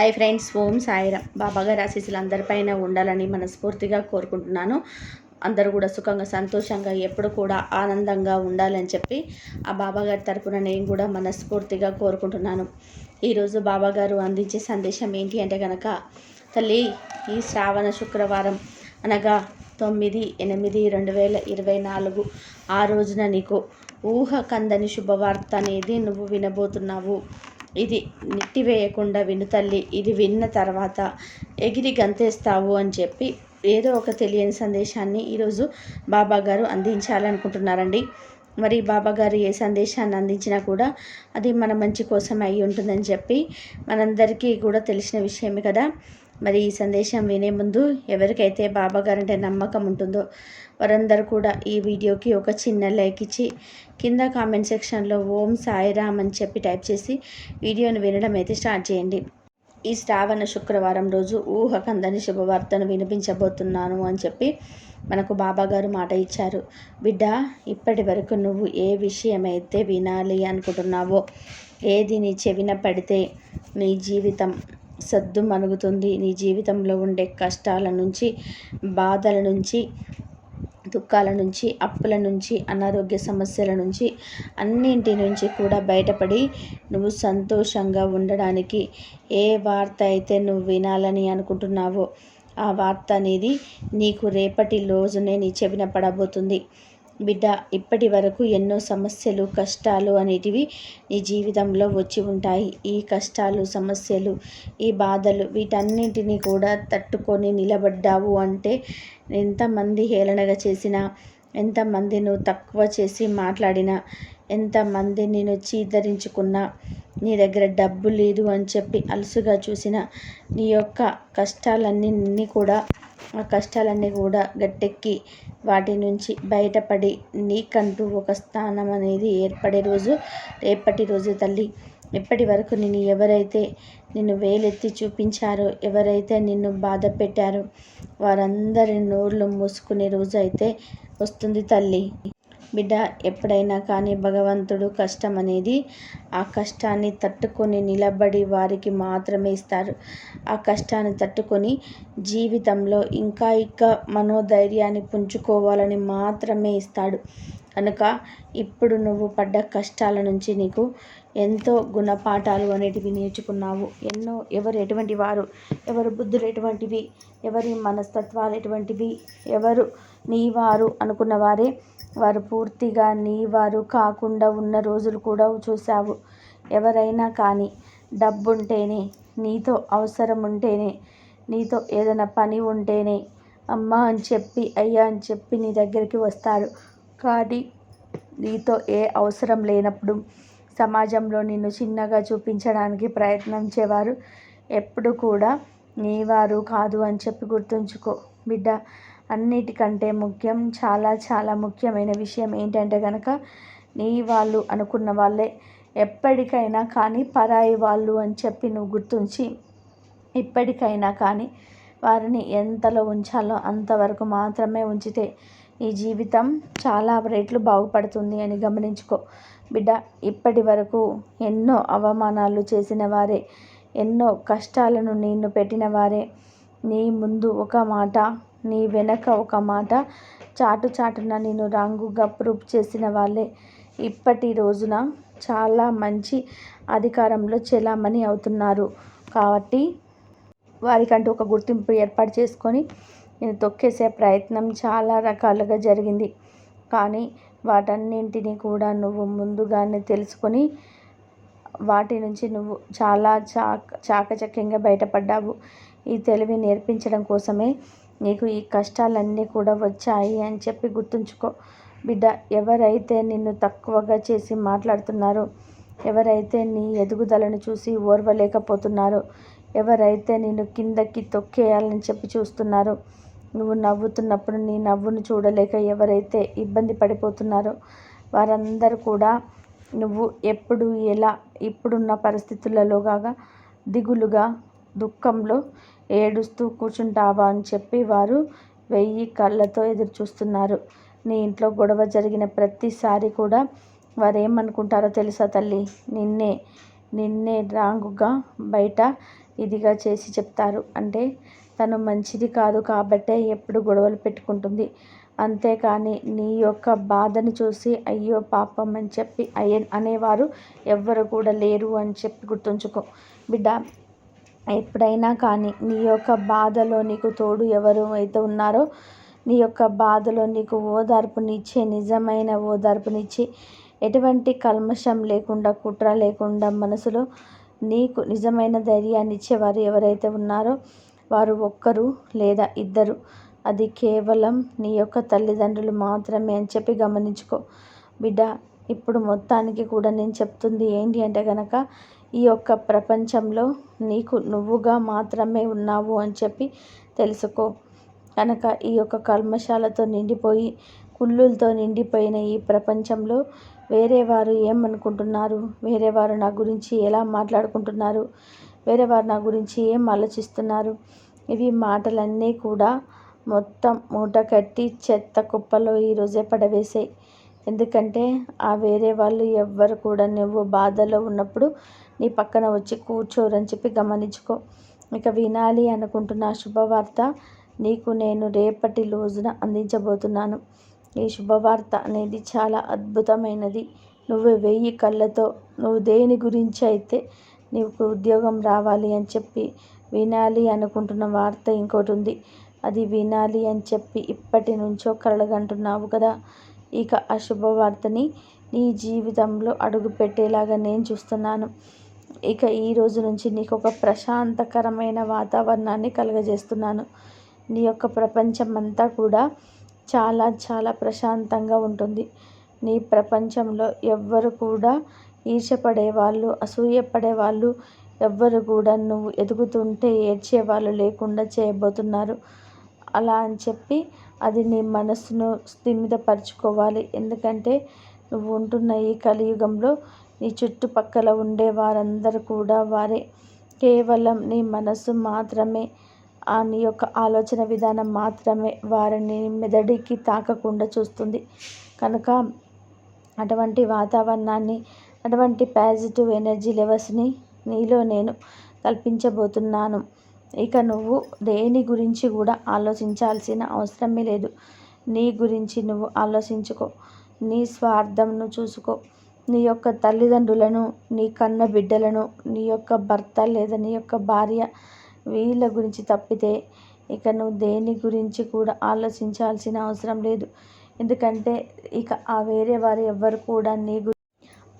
Hi friends ఓం సాయిరామ్. బాబాగారి ఆశీస్సులు అందరిపైన ఉండాలని మనస్ఫూర్తిగా కోరుకుంటున్నాను. అందరూ కూడా సుఖంగా సంతోషంగా ఎప్పుడు కూడా ఆనందంగా ఉండాలని చెప్పి ఆ బాబాగారి తరపున నేను కూడా మనస్ఫూర్తిగా కోరుకుంటున్నాను. ఈరోజు బాబాగారు అందించే సందేశం ఏంటి అంటే కనుక తల్లి ఈ శ్రావణ శుక్రవారం అనగా తొమ్మిది ఎనిమిది రెండు వేల ఇరవై నాలుగు ఆ రోజున నీకు ఊహ కందని శుభవార్త అనేది నువ్వు వినబోతున్నావు. ఇది నెట్టివేయకుండా విను తల్లి ఇది విన్న తర్వాత ఎగిరి గంతేస్తావు అని చెప్పి ఏదో ఒక తెలియని సందేశాన్ని ఈరోజు బాబా గారు అందించాలనుకుంటున్నారండి. మరి బాబా గారు ఏ సందేశాన్ని అందించినా కూడా అది మన మంచి కోసం అయి ఉంటుందని చెప్పి మనందరికీ కూడా తెలిసిన విషయమే కదా. మరి ఈ సందేశం వినే ముందు ఎవరికైతే బాబాగారంటే నమ్మకం ఉంటుందో వారందరూ కూడా ఈ వీడియోకి ఒక చిన్న లైక్ ఇచ్చి కింద కామెంట్ సెక్షన్లో ఓం సాయిరామ్ అని చెప్పి టైప్ చేసి వీడియోను వినడం అయితే స్టార్ట్ చేయండి. ఈ శ్రావణ శుక్రవారం రోజు ఊహకందని శుభవార్తను వినిపించబోతున్నాను అని చెప్పి మనకు బాబాగారు మాట ఇచ్చారు. బిడ్డ ఇప్పటి వరకు నువ్వు ఏ విషయమైతే వినాలి అనుకుంటున్నావో ఏది నీ చెవిన పడితే నీ జీవితం సద్దు మనుగుతుంది. నీ జీవితంలో ఉండే కష్టాల నుంచి బాధల నుంచి దుఃఖాల నుంచి అప్పుల నుంచి అనారోగ్య సమస్యల నుంచి అన్నింటి నుంచి కూడా బయటపడి నువ్వు సంతోషంగా ఉండడానికి ఏ వార్త అయితే నువ్వు వినాలని అనుకుంటున్నావో ఆ వార్త అనేది నీకు రేపటి రోజునే నీ చెవిన పడబోతుంది. బిడ్డ ఇప్పటి వరకు ఎన్నో సమస్యలు కష్టాలు అనేటివి నీ జీవితంలో వచ్చి ఉంటాయి. ఈ కష్టాలు సమస్యలు ఈ బాధలు వీటన్నింటిని కూడా తట్టుకొని నిలబడ్డావు అంటే ఎంతమంది హేళనగా చేసినా ఎంతమంది నువ్వు తక్కువ చేసి మాట్లాడినా ఎంతమంది నేను చీదరించుకున్నా నీ దగ్గర డబ్బు లేదు అని చెప్పి అలసుగా చూసిన నీ యొక్క కష్టాలన్నీ కూడా ఆ కష్టాలన్నీ కూడా గట్టెక్కి వాటి నుంచి బయటపడి నీకంటూ ఒక స్థానం అనేది ఏర్పడే రోజు రేపటి రోజు తల్లి. ఇప్పటి వరకు నేను ఎవరైతే నిన్ను వేలెత్తి చూపించారో ఎవరైతే నిన్ను బాధ పెట్టారో వారందరి నోళ్ళు మూసుకునే రోజు అయితే వస్తుంది తల్లి. బిడ్డ ఎప్పుడైనా కానీ భగవంతుడు కష్టం అనేది ఆ కష్టాన్ని తట్టుకొని నిలబడి వారికి మాత్రమే ఇస్తారు. ఆ కష్టాన్ని తట్టుకొని జీవితంలో ఇంకా ఇంకా మనోధైర్యాన్ని పుంజుకోవాలని మాత్రమే ఇస్తాడు. కనుక ఇప్పుడు నువ్వు పడ్డ కష్టాల నుంచి నీకు ఎంతో గుణపాఠాలు అనేటివి నేర్చుకున్నావు. ఎన్నో ఎవరు ఎటువంటి వారు ఎవరు బుద్ధులు ఎటువంటివి ఎవరి మనస్తత్వాలు ఎటువంటివి ఎవరు నీ వారు అనుకున్న వారే. వారు పూర్తిగా నీ వారు కాకుండా ఉన్న రోజులు కూడా చూసావు ఎవరైనా కానీ డబ్బుంటేనే నీతో అవసరం ఉంటేనే నీతో ఏదైనా పని ఉంటేనే అమ్మ అని చెప్పి అయ్యా అని చెప్పి నీ దగ్గరికి వస్తారు. కానీ నీతో ఏ అవసరం లేనప్పుడు సమాజంలో నిన్ను చిన్నగా చూపించడానికి ప్రయత్నించేవారు ఎప్పుడు కూడా నీవారు కాదు అని చెప్పి గుర్తుంచుకో. బిడ్డ అన్నిటికంటే ముఖ్యం చాలా చాలా ముఖ్యమైన విషయం ఏంటంటే కనుక నీ వాళ్ళు అనుకున్న వాళ్ళే. ఎప్పటికైనా కానీ పరాయి వాళ్ళు అని చెప్పి నువ్వు గుర్తుంచి ఇప్పటికైనా కానీ వారిని ఎంతలో ఉంచాలో అంతవరకు మాత్రమే ఉంచితే ఈ జీవితం చాలా రేట్లు బాగుపడుతుంది అని గమనించుకో. బిడ్డ ఇప్పటి వరకు ఎన్నో అవమానాలు చేసిన వారే ఎన్నో కష్టాలను నిన్ను పెట్టిన వారే. నీ ముందు ఒక మాట నీ వెనక ఒక మాట చాటు చాటున నేను రంగుగా ప్రూఫ్ చేసిన వాళ్ళే. ఇప్పటి రోజున చాలా మంచి అధికారంలో చెలామణి అవుతున్నారు కాబట్టి వారికంటూ ఒక గుర్తింపు ఏర్పాటు చేసుకొని నేను తొక్కేసే ప్రయత్నం చాలా రకాలుగా జరిగింది. కానీ వాటన్నింటినీ కూడా నువ్వు ముందుగానే తెలుసుకొని వాటి నుంచి నువ్వు చాలా చాక చాకచక్యంగా బయటపడ్డావు. ఈ తెలివి నేర్పించడం కోసమే నీకు ఈ కష్టాలన్నీ కూడా వచ్చాయి అని చెప్పి గుర్తుంచుకో. బిడ్డ ఎవరైతే నిన్ను తక్కువగా చేసి మాట్లాడుతున్నారో ఎవరైతే నీ ఎదుగుదలను చూసి ఓర్వలేకపోతున్నారో ఎవరైతే నిన్ను కిందకి తొక్కేయాలని చెప్పి చూస్తున్నారో నువ్వు నవ్వుతున్నప్పుడు నీ నవ్వును చూడలేక ఎవరైతే ఇబ్బంది పడిపోతున్నారో వారందరూ కూడా నువ్వు ఎప్పుడు ఎలా ఇప్పుడున్న పరిస్థితులలో కాగా దిగులుగా దుఃఖంలో ఏడుస్తూ కూర్చుంటావా అని చెప్పి వారు వెయ్యి కళ్ళతో ఎదురు చూస్తున్నారు నీ ఇంట్లో గొడవ జరిగిన ప్రతిసారి కూడా వారు ఏమనుకుంటారో తెలుసా తల్లి? నిన్నే నిన్నే రాంగుగా బయట ఇదిగా చేసి చెప్తారు. అంటే తను మంచిది కాదు కాబట్టే ఎప్పుడు గొడవలు పెట్టుకుంటుంది. అంతేకాని నీ యొక్క బాధను చూసి అయ్యో పాపం అని చెప్పి అయ్య అనేవారు ఎవ్వరు కూడా లేరు అని చెప్పి గుర్తుంచుకో. బిడ్డ ఎప్పుడైనా కానీ నీ యొక్క బాధలో నీకు తోడు ఎవరు అయితే ఉన్నారో నీ యొక్క బాధలో నీకు ఓదార్పునిచ్చే నిజమైన ఓదార్పునిచ్చి ఎటువంటి కల్మషం లేకుండా కుట్ర లేకుండా మనసులో నీకు నిజమైన ధైర్యాన్ని ఇచ్చేవారు ఎవరైతే ఉన్నారో వారు ఒక్కరు లేదా ఇద్దరు. అది కేవలం నీ యొక్క తల్లిదండ్రులు మాత్రమే అని చెప్పి గమనించుకో. బిడ్డ ఇప్పుడు మొత్తానికి కూడా నేను చెప్తుంది ఏంటి అంటే కనుక ఈ యొక్క ప్రపంచంలో నీకు నువ్వుగా మాత్రమే ఉన్నావు అని చెప్పి తెలుసుకో. కనుక ఈ యొక్క కల్మశాలతో నిండిపోయి కుళ్ళులతో నిండిపోయిన ఈ ప్రపంచంలో వేరే వారు ఏమనుకుంటున్నారు? వేరే వారు నా గురించి ఎలా మాట్లాడుకుంటున్నారు? వేరే వారు నా గురించి ఏం ఆలోచిస్తున్నారు? ఇవి మాటలన్నీ కూడా మొత్తం మూట కట్టి చెత్త కుప్పలో ఈరోజే పడవేసాయి ఎందుకంటే ఆ వేరే వాళ్ళు ఎవ్వరు కూడా నువ్వు బాధలో ఉన్నప్పుడు నీ పక్కన వచ్చి కూర్చోరని చెప్పి గమనించుకో. ఇక వినాలి అనుకుంటున్న శుభవార్త నీకు నేను రేపటి రోజున అందించబోతున్నాను. ఈ శుభవార్త అనేది చాలా అద్భుతమైనది. నువ్వు వెయ్యి కళ్ళతో నువ్వు దేని గురించి అయితే నీకు ఉద్యోగం రావాలి అని చెప్పి వినాలి అనుకుంటున్న వార్త ఇంకోటి ఉంది. అది వినాలి అని చెప్పి ఇప్పటి నుంచో కలగంటున్నావు కదా. ఇక ఆ శుభవార్తని నీ జీవితంలో అడుగుపెట్టేలాగా నేను చూస్తున్నాను. ఇక ఈ రోజు నుంచి నీకు ఒక ప్రశాంతకరమైన వాతావరణాన్ని కలుగజేస్తున్నాను. నీ యొక్క ప్రపంచం అంతా కూడా చాలా చాలా ప్రశాంతంగా ఉంటుంది. నీ ప్రపంచంలో ఎవ్వరు కూడా ఈర్షపడే వాళ్ళు అసూయపడే వాళ్ళు ఎవ్వరు కూడా నువ్వు ఎదుగుతుంటే ఏడ్చే వాళ్ళు లేకుండా చేయబోతున్నారు. అలా అని చెప్పి అది నీ మనస్సును స్థిమితపరచుకోవాలి. ఎందుకంటే నువ్వు ఉంటున్న ఈ కలియుగంలో నీ చుట్టుపక్కల ఉండే వారందరూ కూడా వారే. కేవలం నీ మనసు మాత్రమే ఆ నీ యొక్క ఆలోచన విధానం మాత్రమే వారిని మెదడికి తాకకుండా చూస్తుంది. కనుక అటువంటి వాతావరణాన్ని అటువంటి పాజిటివ్ ఎనర్జీ లెవెల్స్ని నీలో నేను కల్పించబోతున్నాను. ఇక నువ్వు దేని గురించి కూడా ఆలోచించాల్సిన అవసరమే లేదు. నీ గురించి నువ్వు ఆలోచించుకో. నీ స్వార్థంను చూసుకో. నీ యొక్క తల్లిదండ్రులను నీ కన్న బిడ్డలను నీ యొక్క భర్త లేదా నీ యొక్క భార్య వీళ్ళ గురించి తప్పితే ఇక నువ్వు దేని గురించి కూడా ఆలోచించాల్సిన అవసరం లేదు. ఎందుకంటే ఇక ఆ వేరే వారు ఎవ్వరు కూడా నీ గురి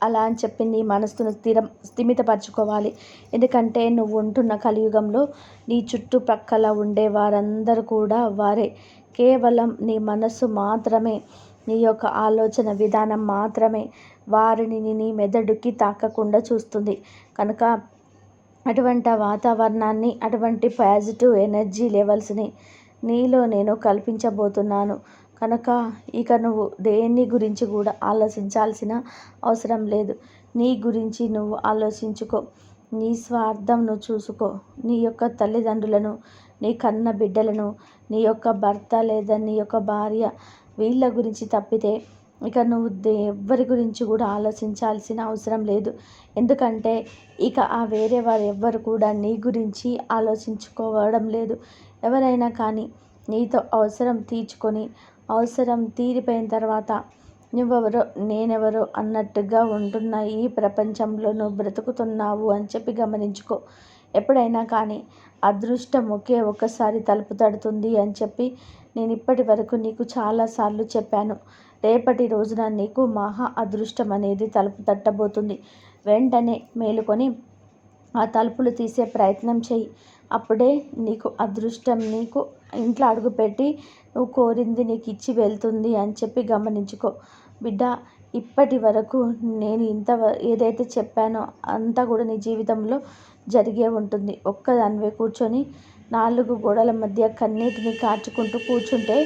అలా అని చెప్పి నీ మనస్సును స్థిరం స్థిమితపరచుకోవాలి. ఎందుకంటే నువ్వు ఉంటున్న కలియుగంలో నీ చుట్టుప్రక్కల ఉండే వారందరూ కూడా వారే. కేవలం నీ మనస్సు మాత్రమే నీ యొక్క ఆలోచన విధానం మాత్రమే. వారిని నీ మెదడుకి తాకకుండా చూస్తుంది. కనుక అటువంటి వాతావరణాన్ని అటువంటి పాజిటివ్ ఎనర్జీ లెవెల్స్ని నీలో నేను కల్పించబోతున్నాను. కనుక ఇక నువ్వు దేని గురించి కూడా ఆలోచించాల్సిన అవసరం లేదు. నీ గురించి నువ్వు ఆలోచించుకో. నీ స్వార్థం నువ్వు చూసుకో. నీ యొక్క తల్లిదండ్రులను నీ కన్న బిడ్డలను నీ యొక్క భర్త లేదా నీ యొక్క భార్య వీళ్ళ గురించి తప్పితే ఇక నువ్వు ఎవ్వరి గురించి కూడా ఆలోచించాల్సిన అవసరం లేదు. ఎందుకంటే ఇక ఆ వేరే వారు ఎవ్వరు కూడా నీ గురించి ఆలోచించుకోవడం లేదు. ఎవరైనా కానీ నీతో అవసరం తీర్చుకొని అవసరం తీరిపోయిన తర్వాత నువ్వెవరో నేనెవరో అన్నట్టుగా ఉంటున్న ఈ ప్రపంచంలో నువ్వు బ్రతుకుతున్నావు అని చెప్పి గమనించుకో. ఎప్పుడైనా కానీ అదృష్టం ఒకే ఒక్కసారి తలుపు తడుతుంది అని చెప్పి నేను ఇప్పటి వరకు నీకు చాలాసార్లు చెప్పాను. రేపటి రోజున నీకు మహా అదృష్టం అనేది తలుపు తట్టబోతుంది. వెంటనే మేలుకొని ఆ తలుపులు తీసే ప్రయత్నం చెయ్యి అప్పుడే నీకు అదృష్టం నీకు ఇంట్లో అడుగుపెట్టి నువ్వు కోరింది నీకు ఇచ్చి వెళ్తుంది అని చెప్పి గమనించుకో. బిడ్డ ఇప్పటి వరకు నేను ఇంత ఏదైతే చెప్పానో అంతా కూడా నీ జీవితంలో జరిగే ఉంటుంది. ఒక్కదానివే కూర్చొని నాలుగు గోడల మధ్య కన్నీటిని కార్చుకుంటూ కూర్చుంటే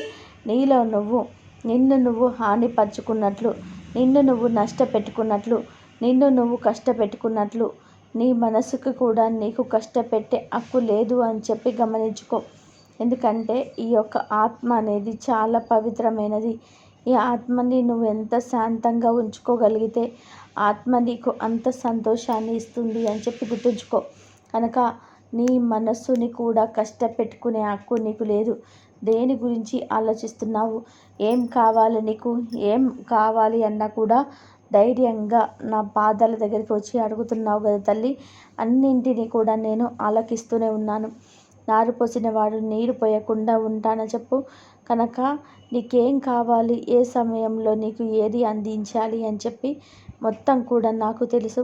నీలో నువ్వు నిన్ను నువ్వు హానిపరుచుకున్నట్లు నిన్ను నువ్వు నష్టపెట్టుకున్నట్లు నిన్ను నువ్వు కష్టపెట్టుకున్నట్లు నీ మనసుకు కూడా నీకు కష్టపెట్టే హక్కు లేదు అని చెప్పి గమనించుకో. ఎందుకంటే ఈ యొక్క ఆత్మ అనేది చాలా పవిత్రమైనది. ఈ ఆత్మని నువ్వు ఎంత శాంతంగా ఉంచుకోగలిగితే ఆత్మ నీకు అంత సంతోషాన్ని ఇస్తుంది అని చెప్పి గుర్తుంచుకో. కనుక నీ మనస్సుని కూడా కష్టపెట్టుకునే హక్కు నీకు లేదు. దేని గురించి ఆలోచిస్తున్నావు? ఏం కావాలి నీకు? ఏం కావాలి అన్నా కూడా ధైర్యంగా నా పాదాల దగ్గరికి వచ్చి అడుగుతున్నావు కదా తల్లి. అన్నింటినీ కూడా నేను ఆలకిస్తూనే ఉన్నాను. నారు పోసిన వాడు నీరు పోయకుండా ఉంటానని చెప్పు. కనుక నీకేం కావాలి? ఏ సమయంలో నీకు ఏది అందించాలి అని చెప్పి మొత్తం కూడా నాకు తెలుసు.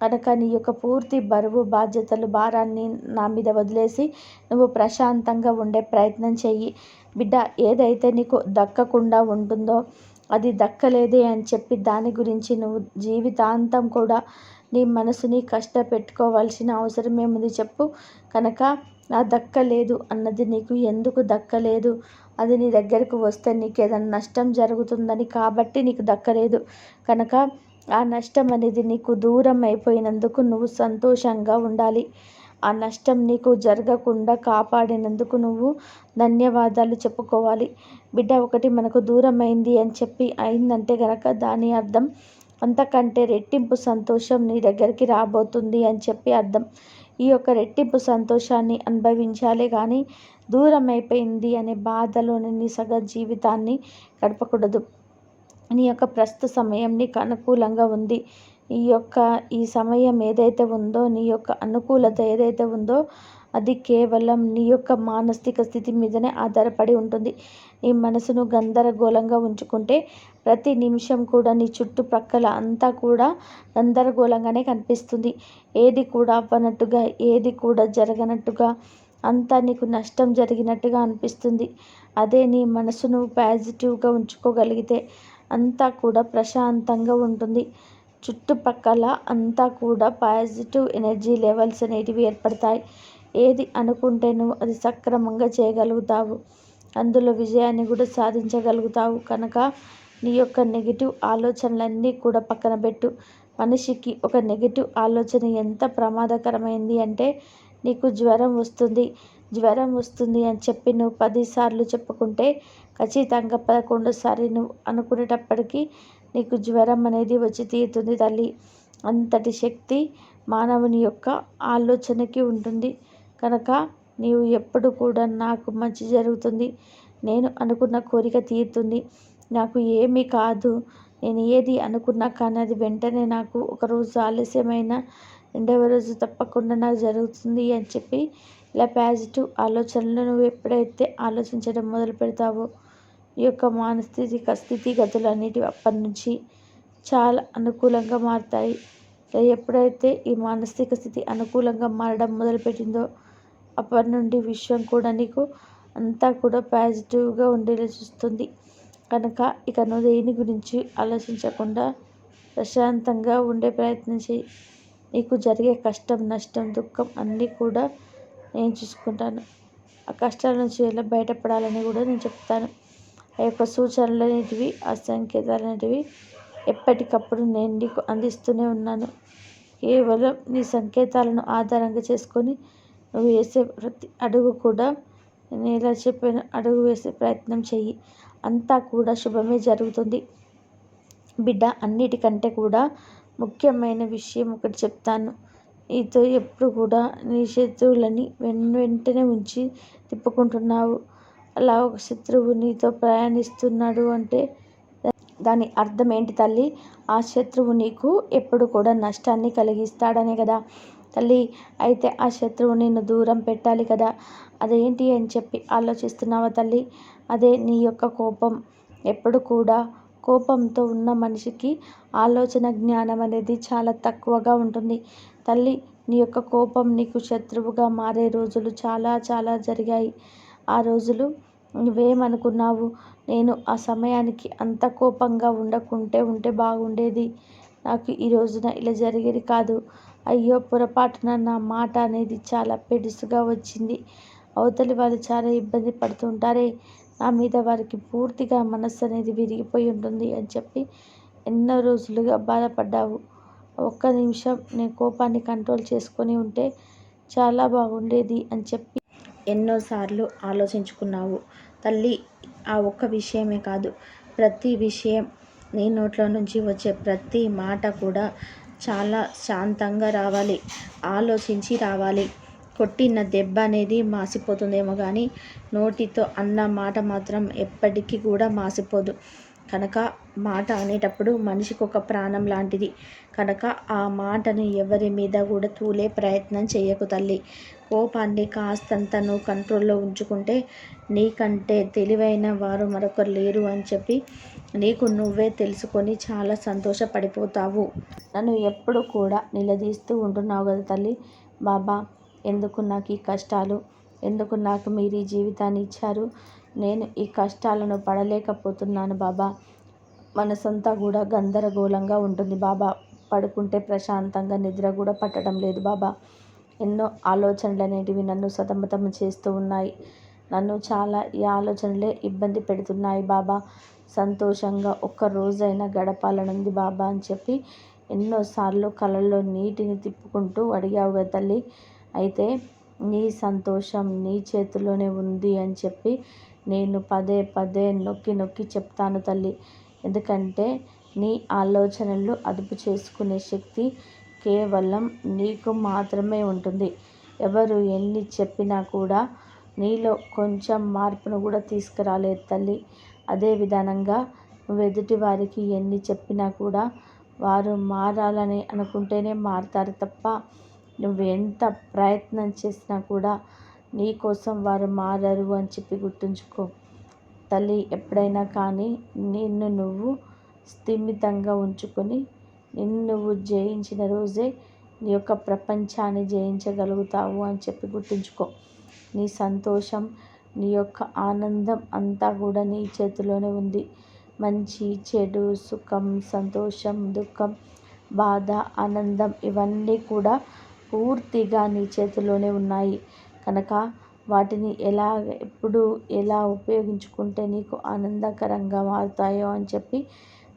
కనుక నీ యొక్క పూర్తి బరువు బాధ్యతలు భారాన్ని నా మీద వదిలేసి నువ్వు ప్రశాంతంగా ఉండే ప్రయత్నం చెయ్యి. బిడ్డ ఏదైతే నీకు దక్కకుండా ఉంటుందో అది దక్కలేదే అని చెప్పి దాని గురించి నువ్వు జీవితాంతం కూడా నీ మనసుని కష్టపెట్టుకోవాల్సిన అవసరం ఏముంది చెప్పు. కనుక నా దక్కలేదు అన్నది నీకు ఎందుకు దక్కలేదు? అది నీ దగ్గరకు వస్తే నీకు ఏదైనా నష్టం జరుగుతుందని కాబట్టి నీకు దక్కలేదు. కనుక ఆ నష్టం అనేది నీకు దూరం అయిపోయినందుకు నువ్వు సంతోషంగా ఉండాలి. ఆ నష్టం నీకు జరగకుండా కాపాడినందుకు నువ్వు ధన్యవాదాలు చెప్పుకోవాలి. బిడ్డ ఒకటి మనకు దూరమైంది అని చెప్పి అయిందంటే కనుక దాని అర్థం అంతకంటే రెట్టింపు సంతోషం నీ దగ్గరికి రాబోతుంది అని చెప్పి అర్థం. ఈ యొక్క రెట్టింపు సంతోషాన్ని అనుభవించాలి కానీ దూరం అయిపోయింది అనే బాధలోని నీ సగ జీవితాన్ని గడపకూడదు. నీ యొక్క ప్రస్తుత సమయం నీకు అనుకూలంగా ఉంది. ఈ యొక్క ఈ సమయం ఏదైతే ఉందో నీ యొక్క అనుకూలత ఏదైతే ఉందో అది కేవలం నీ యొక్క మానసిక స్థితి మీదనే ఆధారపడి ఉంటుంది. నీ మనసును గందరగోళంగా ఉంచుకుంటే ప్రతి నిమిషం కూడా నీ చుట్టుప్రక్కల అంతా కూడా గందరగోళంగానే కనిపిస్తుంది. ఏది కూడా అవ్వనట్టుగా ఏది కూడా జరగనట్టుగా అంతా నీకు నష్టం జరిగినట్టుగా అనిపిస్తుంది. అదే నీ మనసును పాజిటివ్గా ఉంచుకోగలిగితే అంతా కూడా ప్రశాంతంగా ఉంటుంది. చుట్టుపక్కల అంతా కూడా పాజిటివ్ ఎనర్జీ లెవెల్స్ అనేటివి ఏర్పడతాయి. ఏది అనుకుంటే నువ్వు అది సక్రమంగా చేయగలుగుతావు. అందులో విజయాన్ని కూడా సాధించగలుగుతావు. కనుక నీ యొక్క నెగిటివ్ ఆలోచనలన్నీ కూడా పక్కన పెట్టు. మనిషికి ఒక నెగిటివ్ ఆలోచన ఎంత ప్రమాదకరమైంది అంటే నీకు జ్వరం వస్తుంది. జ్వరం వస్తుంది అని చెప్పి నువ్వు పదిసార్లు చెప్పుకుంటే ఖచ్చితంగా పదకొండోసారి నువ్వు అనుకునేటప్పటికీ నీకు జ్వరం అనేది వచ్చి తీరుతుంది తల్లి. అంతటి శక్తి మానవుని యొక్క ఆలోచనకి ఉంటుంది. కనుక నీవు ఎప్పుడు కూడా నాకు మంచి జరుగుతుంది. నేను అనుకున్న కోరిక తీరుతుంది. నాకు ఏమీ కాదు. నేను ఏది అనుకున్నా కానీ అది వెంటనే నాకు ఒకరోజు ఆలస్యమైన రెండవ రోజు తప్పకుండా నాకు జరుగుతుంది అని చెప్పి ఇలా పాజిటివ్ ఆలోచనలు నువ్వు ఎప్పుడైతే ఆలోచించడం మొదలు పెడతావో ఈ యొక్క మానసిక స్థితిగతులు అన్నిటి అప్పటి నుంచి చాలా అనుకూలంగా మారుతాయి. ఎప్పుడైతే ఈ మానసిక స్థితి అనుకూలంగా మారడం మొదలుపెట్టిందో అప్పటి నుండి విశ్వం కూడా నీకు అంతా కూడా పాజిటివ్గా ఉండేలా చూస్తుంది. కనుక ఇక నువ్వు దేని గురించి ఆలోచించకుండా ప్రశాంతంగా ఉండే ప్రయత్నం చేయి. నీకు జరిగే కష్టం నష్టం దుఃఖం అన్నీ కూడా నేను చూసుకుంటాను. ఆ కష్టాల నుంచి ఎలా బయటపడాలని కూడా నేను చెప్తాను. ఆ యొక్క సూచనలు అనేటివి ఆ సంకేతాలు అనేటివి ఎప్పటికప్పుడు నేను నీకు అందిస్తూనే ఉన్నాను. కేవలం నీ సంకేతాలను ఆధారంగా చేసుకొని నువ్వు వేసే ప్రతి అడుగు కూడా నేను ఎలా చెప్పిన. అడుగు వేసే ప్రయత్నం చెయ్యి. అంతా కూడా శుభమే జరుగుతుంది. బిడ్డ అన్నిటికంటే కూడా ముఖ్యమైన విషయం ఒకటి చెప్తాను. నీతో ఎప్పుడు కూడా నీ శత్రువులని వెన్ వెంటనే ఉంచి తిప్పుకుంటున్నావు. అలా ఒక శత్రువు నీతో ప్రయాణిస్తున్నాడు అంటే దాని అర్థం ఏంటి తల్లి? ఆ శత్రువు నీకు ఎప్పుడు కూడా నష్టాన్ని కలిగిస్తాడనే కదా. తల్లి అయితే ఆ శత్రువు నిన్ను దూరం పెట్టాలి కదా. అదేంటి అని చెప్పి ఆలోచిస్తున్నావా తల్లి? అదే నీ యొక్క కోపం. ఎప్పుడు కూడా కోపంతో ఉన్న మనిషికి ఆలోచన జ్ఞానం అనేది చాలా తక్కువగా ఉంటుంది. తల్లి నీ యొక్క కోపం నీకు శత్రువుగా మారే రోజులు చాలా చాలా జరిగాయి. ఆ రోజులు నువ్వేమనుకున్నావు? నేను ఆ సమయానికి అంత కోపంగా ఉండకుంటే ఉంటే బాగుండేది. నాకు ఈ రోజున ఇలా జరిగేది కాదు. అయ్యో పొరపాటున నా మాట అనేది చాలా పెడుసుగా వచ్చింది. అవతలి వాళ్ళు చాలా ఇబ్బంది పడుతుంటారే. నా మీద వారికి పూర్తిగా మనస్సు అనేది విరిగిపోయి ఉంటుంది అని చెప్పి ఎన్నో రోజులుగా బాధపడ్డావు. ఒక్క నిమిషం నేను కోపాన్ని కంట్రోల్ చేసుకొని ఉంటే చాలా బాగుండేది అని చెప్పి ఎన్నోసార్లు ఆలోచించుకున్నావు. తల్లి ఆ ఒక్క విషయమే కాదు ప్రతి విషయం నీ నోట్లో నుంచి వచ్చే ప్రతి మాట కూడా చాలా శాంతంగా రావాలి ఆలోచించి రావాలి. కొట్టిన దెబ్బ అనేది మాసిపోతుందేమో కానీ నోటితో అన్న మాట మాత్రం ఎప్పటికీ కూడా మాసిపోదు. కనుక మాట అనేటప్పుడు మనిషికి ఒక ప్రాణం లాంటిది. కనుక ఆ మాటను ఎవరి మీద కూడా తూలే ప్రయత్నం చేయకు తల్లి. కోపాన్ని కాస్తంత నువ్వు కంట్రోల్లో ఉంచుకుంటే నీకంటే తెలివైన వారు మరొకరు లేరు అని చెప్పి నీకు నువ్వే తెలుసుకొని చాలా సంతోషపడిపోతావు. నన్ను ఎప్పుడు కూడా నిలదీస్తూ ఉంటున్నావు కదా తల్లి బాబా. ఎందుకు నాకు ఈ కష్టాలు? ఎందుకు నాకు మీరు ఈ జీవితాన్ని ఇచ్చారు? నేను ఈ కష్టాలను పడలేకపోతున్నాను బాబా. మనసంతా కూడా గందరగోళంగా ఉంటుంది బాబా. పడుకుంటే ప్రశాంతంగా నిద్ర కూడా పట్టడం లేదు బాబా. ఎన్నో ఆలోచనలు అనేటివి నన్ను సతమతం చేస్తూ ఉన్నాయి. నన్ను చాలా ఈ ఆలోచనలే ఇబ్బంది పెడుతున్నాయి బాబా. సంతోషంగా ఒక్క రోజైనా గడపాలనుంది బాబా అని చెప్పి ఎన్నోసార్లు కళల్లో నీటిని తిప్పుకుంటూ అడిగావు తల్లి. అయితే నీ సంతోషం నీ చేతిలోనే ఉంది అని చెప్పి నేను పదే పదే నొక్కి నొక్కి చెప్తాను తల్లి. ఎందుకంటే నీ ఆలోచనలు అదుపు చేసుకునే శక్తి కేవలం నీకు మాత్రమే ఉంటుంది. ఎవరు ఎన్ని చెప్పినా కూడా నీలో కొంచెం మార్పును కూడా తీసుకురాలేదు తల్లి. అదే విధానంగా నువ్వు ఎదుటి వారికి ఎన్ని చెప్పినా కూడా వారు మారాలని అనుకుంటేనే మారతారు తప్ప నువ్వు ఎంత ప్రయత్నం చేసినా కూడా నీ కోసం వారు మారరు అని చెప్పి గుర్తుంచుకో. తల్లి ఎప్పుడైనా కానీ నిన్ను నువ్వు స్థిమితంగా ఉంచుకొని నిన్ను నువ్వు జయించిన రోజే నీ యొక్క ప్రపంచాన్ని జయించగలుగుతావు అని చెప్పి గుర్తుంచుకో. నీ సంతోషం నీ యొక్క ఆనందం అంతా కూడా నీ చేతిలోనే ఉంది. మంచి చెడు సుఖం సంతోషం దుఃఖం బాధ ఆనందం ఇవన్నీ కూడా పూర్తిగా నీ చేతిలోనే ఉన్నాయి. కనుక వాటిని ఎలా ఎప్పుడు ఎలా ఉపయోగించుకుంటే నీకు ఆనందకరంగా మారుతాయో అని చెప్పి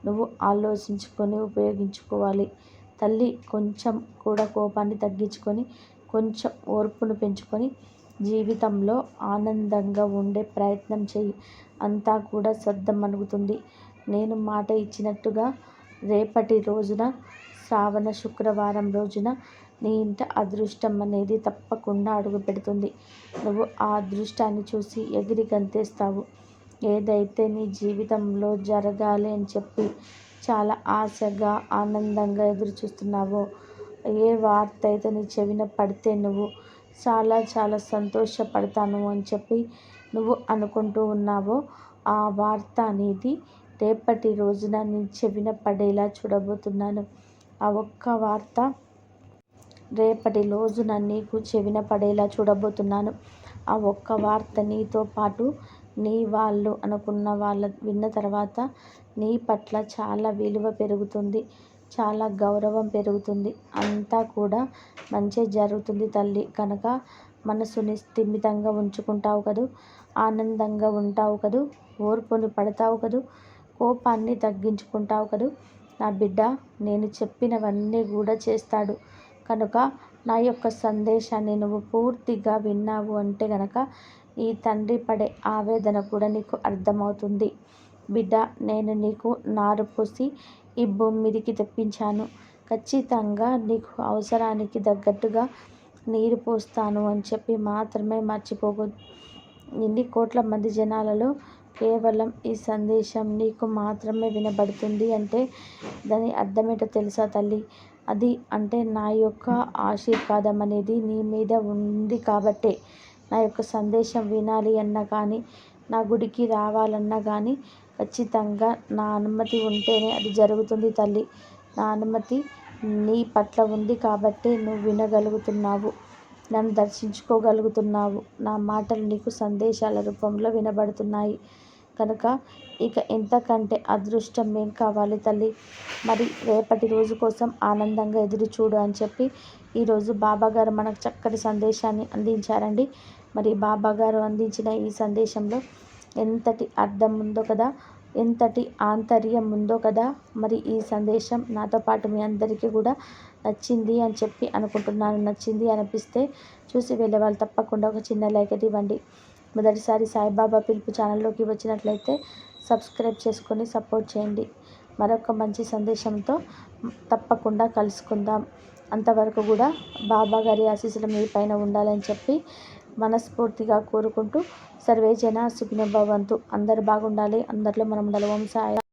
నువ్వు ఆలోచించుకొని ఉపయోగించుకోవాలి. తల్లి కొంచెం కూడా కోపాన్ని తగ్గించుకొని కొంచెం ఓర్పును పెంచుకొని జీవితంలో ఆనందంగా ఉండే ప్రయత్నం చేయి అంతా కూడా సర్దమణుగుతుంది నేను మాట ఇచ్చినట్టుగా రేపటి రోజున శ్రావణ శుక్రవారం రోజున నీ ఇంట అదృష్టం అనేది తప్పకుండా అడుగు పెడుతుంది. నువ్వు ఆ అదృష్టాన్ని చూసి ఎగిరి గంతేస్తావు. ఏదైతే నీ జీవితంలో జరగాలి అని చెప్పి చాలా ఆశగా ఆనందంగా ఎదురు చూస్తున్నావో ఏ వార్త అయితే నీ చెవిన పడితే నువ్వు చాలా చాలా సంతోషపడతాను అని చెప్పి నువ్వు అనుకుంటూ ఉన్నావో ఆ వార్త అనేది రేపటి రోజున నీ చెవిన పడేలా చూడబోతున్నాను. ఆ ఒక్క వార్త రేపటి రోజున నీకు చెవిన పడేలా చూడబోతున్నాను. ఆ ఒక్క వార్త నీతో పాటు నీ వాళ్ళు అనుకున్న వాళ్ళ విన్న తర్వాత నీ పట్ల చాలా విలువ పెరుగుతుంది చాలా గౌరవం పెరుగుతుంది. అంతా కూడా మంచి జరుగుతుంది తల్లి. కనుక మనసుని స్థిమితంగా ఉంచుకుంటావు కదూ ఆనందంగా ఉంటావు కదూ ఓర్పుని పడతావు కదూ కోపాన్ని తగ్గించుకుంటావు కదూ. నా బిడ్డ నేను చెప్పినవన్నీ కూడా చేస్తాడు. కనుక నా యొక్క సందేశాన్ని నువ్వు పూర్తిగా విన్నావు అంటే గనక ఈ తండ్రి పడే ఆవేదన కూడా నీకు అర్థమవుతుంది. బిడ్డ నేను నీకు నారు పోసి ఈ భూమి మీదికి తెప్పించాను. ఖచ్చితంగా నీకు అవసరానికి తగ్గట్టుగా నీరు పోస్తాను అని చెప్పి మాత్రమే మర్చిపోకూడదు ఇన్ని కోట్ల మంది జనాలలో కేవలం ఈ సందేశం నీకు మాత్రమే వినబడుతుంది అంటే దాని అర్థమేటో తెలుసా తల్లి? అది అంటే నా యొక్క ఆశీర్వాదం అనేది నీ మీద ఉంది కాబట్టే. నా యొక్క సందేశం వినాలి అన్నా కానీ నా గుడికి రావాలన్నా కానీ ఖచ్చితంగా నా అనుమతి ఉంటేనే అది జరుగుతుంది తల్లి. నా అనుమతి నీ పట్ల ఉంది కాబట్టి నువ్వు వినగలుగుతున్నావు. నన్ను దర్శించుకోగలుగుతున్నావు. నా మాటలు నీకు సందేశాల రూపంలో వినబడుతున్నాయి. కనుక ఇక ఎంతకంటే అదృష్టం ఏం కావాలి తల్లి. మరి రేపటి రోజు కోసం ఆనందంగా ఎదురు చూడు అని చెప్పి ఈరోజు బాబాగారు మనకు చక్కటి సందేశాన్ని అందించారండి. మరి బాబాగారు అందించిన ఈ సందేశంలో ఎంతటి అర్థం ఉందో కదా ఎంతటి ఆంతర్యం ఉందో కదా మరి ఈ సందేశం నాతో పాటు మీ అందరికీ కూడా నచ్చింది అని చెప్పి అనుకుంటున్నాను. నచ్చింది అనిపిస్తే చూసి వెళ్ళే వాళ్ళు తప్పకుండా ఒక చిన్న లైక్ ఇవ్వండి. మొదటిసారి సాయిబాబా పిలుపు ఛానల్లోకి వచ్చినట్లయితే సబ్స్క్రైబ్ చేసుకొని సపోర్ట్ చేయండి. మరొక మంచి సందేశంతో తప్పకుండా కలుసుకుందాం. అంతవరకు కూడా బాబా గారి ఆశీస్సులు మీ పైన ఉండాలని చెప్పి మనస్ఫూర్తిగా కోరుకుంటూ సర్వేజన సుఖినభవంతు భవంతు. అందరు బాగుండాలి. అందరిలో మనం ఉండాలి ఓం సాయి